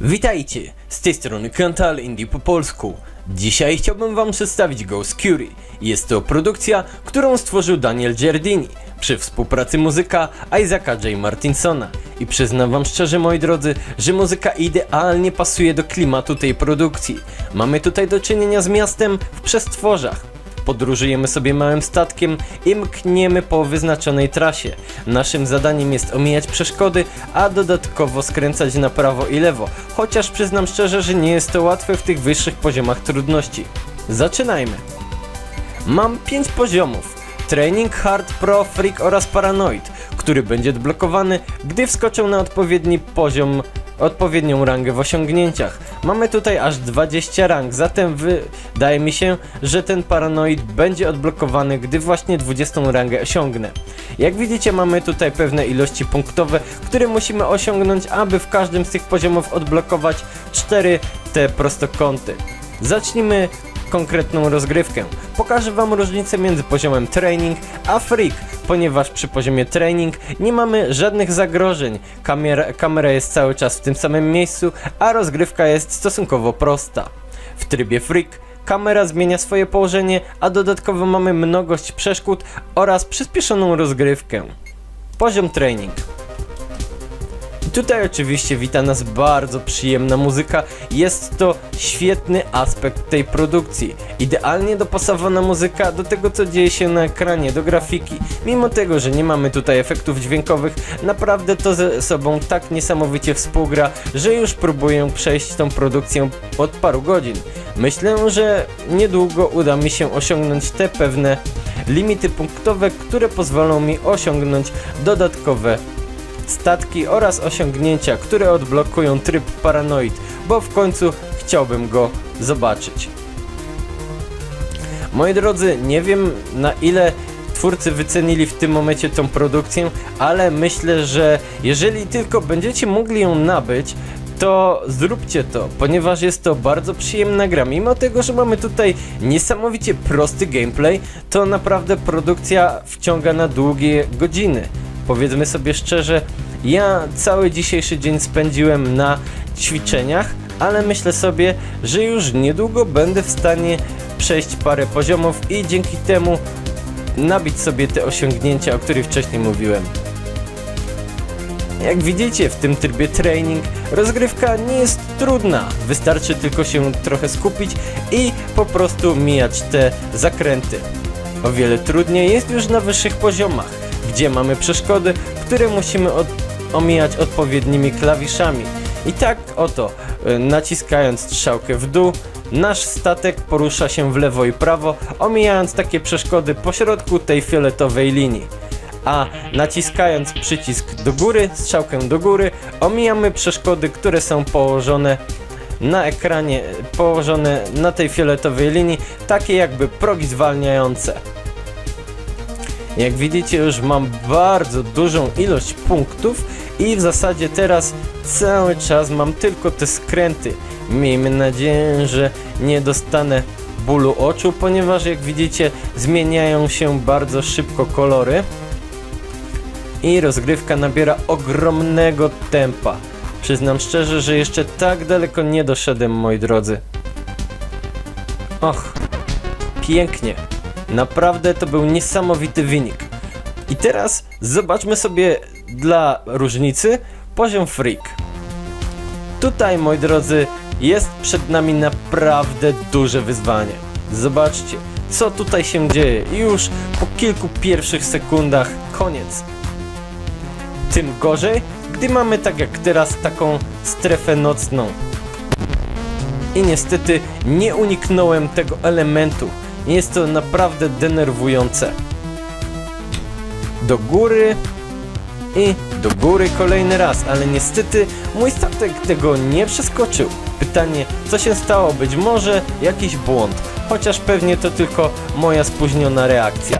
Witajcie, z tej strony Kantal Indie po polsku. Dzisiaj chciałbym wam przedstawić Ghost Curie. Jest to produkcja, którą stworzył Daniel Giardini przy współpracy muzyka Isaaca J. Martinsona. I przyznam wam szczerze moi drodzy, że muzyka idealnie pasuje do klimatu tej produkcji. Mamy tutaj do czynienia z miastem w przestworzach. Podróżujemy sobie małym statkiem i mkniemy po wyznaczonej trasie. Naszym zadaniem jest omijać przeszkody, a dodatkowo skręcać na prawo i lewo, chociaż przyznam szczerze, że nie jest to łatwe w tych wyższych poziomach trudności. Zaczynajmy! Mam 5 poziomów. Training Hard, Pro, Freak oraz Paranoid, który będzie odblokowany, gdy wskoczę na odpowiedni poziom, odpowiednią rangę w osiągnięciach. Mamy tutaj aż 20 rang, zatem wydaje mi się, że ten Paranoid będzie odblokowany, gdy właśnie 20 rangę osiągnę. Jak widzicie mamy tutaj pewne ilości punktowe, które musimy osiągnąć, aby w każdym z tych poziomów odblokować 4 te prostokąty. Zacznijmy konkretną rozgrywkę. Pokażę Wam różnicę między poziomem training a freak, ponieważ przy poziomie training nie mamy żadnych zagrożeń. Kamera, kamera jest cały czas w tym samym miejscu, a rozgrywka jest stosunkowo prosta. W trybie freak kamera zmienia swoje położenie, a dodatkowo mamy mnogość przeszkód oraz przyspieszoną rozgrywkę. Poziom training. I tutaj oczywiście wita nas bardzo przyjemna muzyka. Jest to świetny aspekt tej produkcji. Idealnie dopasowana muzyka do tego, co dzieje się na ekranie, do grafiki. Mimo tego, że nie mamy tutaj efektów dźwiękowych, naprawdę to ze sobą tak niesamowicie współgra, że już próbuję przejść tą produkcję od paru godzin. Myślę, że niedługo uda mi się osiągnąć te pewne limity punktowe, które pozwolą mi osiągnąć dodatkowe statki oraz osiągnięcia, które odblokują tryb Paranoid, bo w końcu chciałbym go zobaczyć. Moi drodzy, nie wiem na ile twórcy wycenili w tym momencie tą produkcję, ale myślę, że jeżeli tylko będziecie mogli ją nabyć, to zróbcie to, ponieważ jest to bardzo przyjemna gra. Mimo tego, że mamy tutaj niesamowicie prosty gameplay, to naprawdę produkcja wciąga na długie godziny. Powiedzmy sobie szczerze, ja cały dzisiejszy dzień spędziłem na ćwiczeniach, ale myślę sobie, że już niedługo będę w stanie przejść parę poziomów i dzięki temu nabić sobie te osiągnięcia, o których wcześniej mówiłem. Jak widzicie w tym trybie training rozgrywka nie jest trudna, wystarczy tylko się trochę skupić i po prostu mijać te zakręty. O wiele trudniej jest już na wyższych poziomach, gdzie mamy przeszkody, które musimy od omijać odpowiednimi klawiszami. I tak oto, y, naciskając strzałkę w dół, nasz statek porusza się w lewo i prawo, omijając takie przeszkody pośrodku tej fioletowej linii. A naciskając przycisk do góry, strzałkę do góry, omijamy przeszkody, które są położone na ekranie, położone na tej fioletowej linii, takie jakby progi zwalniające. Jak widzicie już mam bardzo dużą ilość punktów i w zasadzie teraz cały czas mam tylko te skręty. Miejmy nadzieję, że nie dostanę bólu oczu, ponieważ jak widzicie zmieniają się bardzo szybko kolory i rozgrywka nabiera ogromnego tempa. Przyznam szczerze, że jeszcze tak daleko nie doszedłem, moi drodzy. Och, pięknie. Naprawdę to był niesamowity wynik. I teraz zobaczmy sobie dla różnicy poziom freak. Tutaj, moi drodzy, jest przed nami naprawdę duże wyzwanie. Zobaczcie, co tutaj się dzieje. I już po kilku pierwszych sekundach koniec. Tym gorzej, gdy mamy tak jak teraz taką strefę nocną. I niestety nie uniknąłem tego elementu. Jest to naprawdę denerwujące. Do góry i do góry kolejny raz, ale niestety mój statek tego nie przeskoczył. Pytanie, co się stało? Być może jakiś błąd, chociaż pewnie to tylko moja spóźniona reakcja.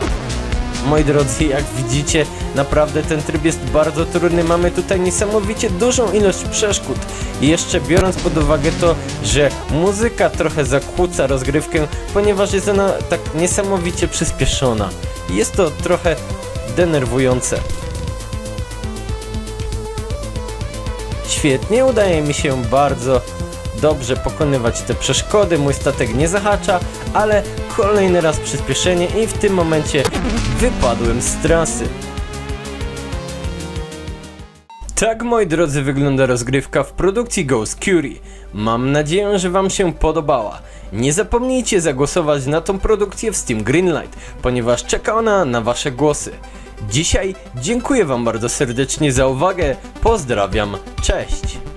Moi drodzy, jak widzicie, naprawdę ten tryb jest bardzo trudny. Mamy tutaj niesamowicie dużą ilość przeszkód. I jeszcze biorąc pod uwagę to, że muzyka trochę zakłóca rozgrywkę, ponieważ jest ona tak niesamowicie przyspieszona. Jest to trochę denerwujące. świetnie, udaje mi się bardzo dobrze pokonywać te przeszkody, mój statek nie zahacza, ale kolejny raz przyspieszenie i w tym momencie wypadłem z trasy. Tak, moi drodzy, wygląda rozgrywka w produkcji Ghost Curie. Mam nadzieję, że Wam się podobała. Nie zapomnijcie zagłosować na tą produkcję w Steam Greenlight, ponieważ czeka ona na Wasze głosy. Dzisiaj dziękuję Wam bardzo serdecznie za uwagę, pozdrawiam, cześć!